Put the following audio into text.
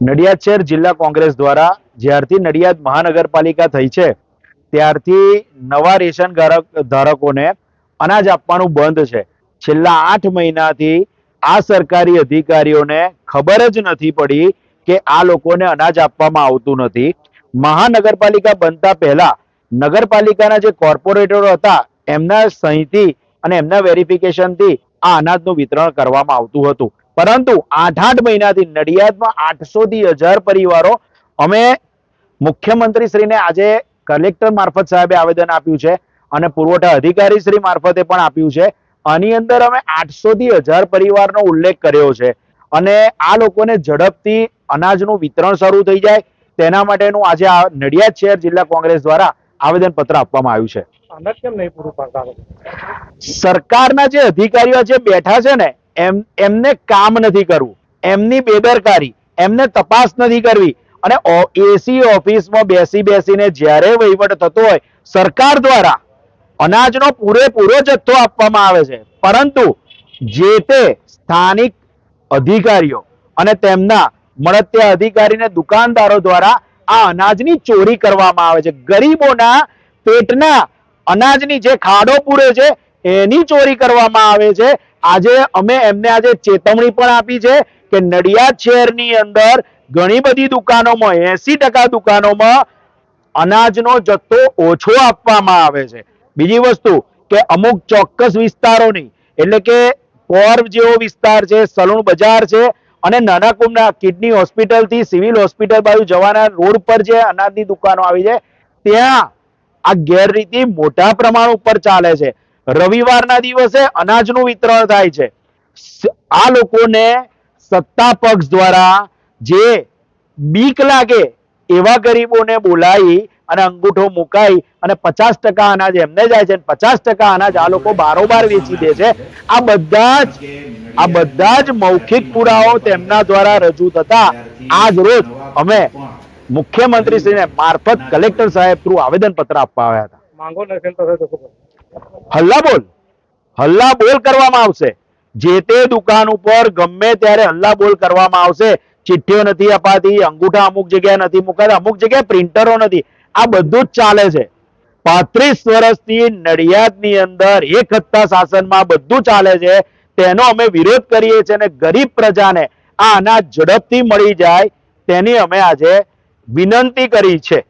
નડિયાદ શહેર જિલ્લા કોંગ્રેસ દ્વારા જ્યારથી નડિયાદ મહાનગરપાલિકા થઈ છે, ત્યારથી નવા રેશન ધારક ધારકોને અનાજ આપવાનું બંધ છે. છેલ્લા આઠ મહિનાથી આ સરકારી અધિકારીઓને ખબર જ નથી પડી કે આ લોકોને અનાજ આપવામાં આવતું નથી. મહાનગરપાલિકા બનતા પહેલા નગરપાલિકાના જે કોર્પોરેટરો હતા, એમના સહીથી અને એમના વેરિફિકેશનથી આ અનાજનું વિતરણ કરવામાં આવતું હતું. પરંતુ આઠ આઠ મહિનાથી નડિયાદમાં આઠસો થી હજાર પરિવારો અમે મુખ્યમંત્રી શ્રીને આજે કલેક્ટર મારફત સાહેબે આવેદન આપ્યું છે અને પુરવઠા અધિકારી શ્રી મારફતે પણ આપ્યું છે. આની અંદર અમે આઠસો થી હજાર પરિવારનો ઉલ્લેખ કર્યો છે અને આ લોકોને ઝડપથી અનાજનું વિતરણ શરૂ થઈ જાય. તેના માટેનું આજે આ નડિયાદ શહેર જિલ્લા કોંગ્રેસ દ્વારા આવેદન પત્ર આપવામાં આવ્યું છે. કેમ નહીં પૂરું પાડતા સરકારના જે અધિકારીઓ જે બેઠા છે ને એમ એમને કામ નથી કરવું. એમની બેદરકારી એમને તપાસ નથી કરવી. અને એસી ઓફિસમાં બેસી બેસીને જ્યારે વહીવટ થતો હોય સરકાર દ્વારા અનાજનો પૂરેપૂરો જથ્થો આપવામાં આવે છે. પરંતુ જે તે સ્થાનિક અધિકારીઓ અને તેમના મળત્યા અધિકારીને દુકાનદારો દ્વારા આ અનાજની ચોરી કરવામાં આવે છે. ગરીબોના પેટના અનાજની જે ખાડો પૂરે છે, એની ચોરી કરવામાં આવે છે. આજે અમે એમને આજે ચેતવણી પણ આપી છે કે નડિયાદ શહેરની અંદર ઘણી બધી દુકાનોમાં, એસી ટકા દુકાનોમાં અનાજનો જથ્થો ઓછો આપવામાં આવે છે. બીજી વસ્તુ કે અમુક ચોક્કસ વિસ્તારોની, એટલે કે પોર જેવો વિસ્તાર છે, સલૂણ બજાર છે અને નાના કુંભના કિડની હોસ્પિટલથી સિવિલ હોસ્પિટલ બાજુ જવાના રોડ પર જે અનાજની દુકાનો આવી છે, ત્યાં આ ગેરરીતિ મોટા પ્રમાણ ઉપર ચાલે છે. રવિવારના દિવસે અનાજનું વિતરણ થાય છે. આ લોકોને સત્તા પક્ષ દ્વારા જે બીક લાગે એવા ગરીબોને બોલાવી અને અંગૂઠો મુકાઈ અને પચાસ ટકા અનાજ એમને જાય છે પચાસ ટકા અનાજ આ લોકો બારોબાર વેચી દે છે. આ બધા જ આ બધા જ મૌખિક પુરાવો તેમના દ્વારા રજૂ થતા આજ રોજ અમે મુખ્યમંત્રીશ્રીને મારફત કલેક્ટર સાહેબ થ્રુ આવેદન પત્ર આપવા આવ્યા હતા. માંગો? હલ્લા બોલ. હલ્લા બોલ કરવામાં આવશે. જે તે દુકાન ઉપર ગમે ત્યારે હલ્લા બોલ કરવામાં આવશે ચિઠ્ઠીઓ નથી અપાતી અંગૂઠા અમુક જગ્યાએ નથી મુકાતા અમુક જગ્યાએ પ્રિન્ટરો નથી. આ બધું જ ચાલે છે. પાંત્રીસ વર્ષથી નડિયાદની અંદર એક હત્તા શાસનમાં બધું ચાલે છે. તેનો અમે વિરોધ કરીએ છીએ અને ગરીબ પ્રજાને આ અનાજ ઝડપથી મળી જાય તેની અમે આજે વિનંતી કરી છે.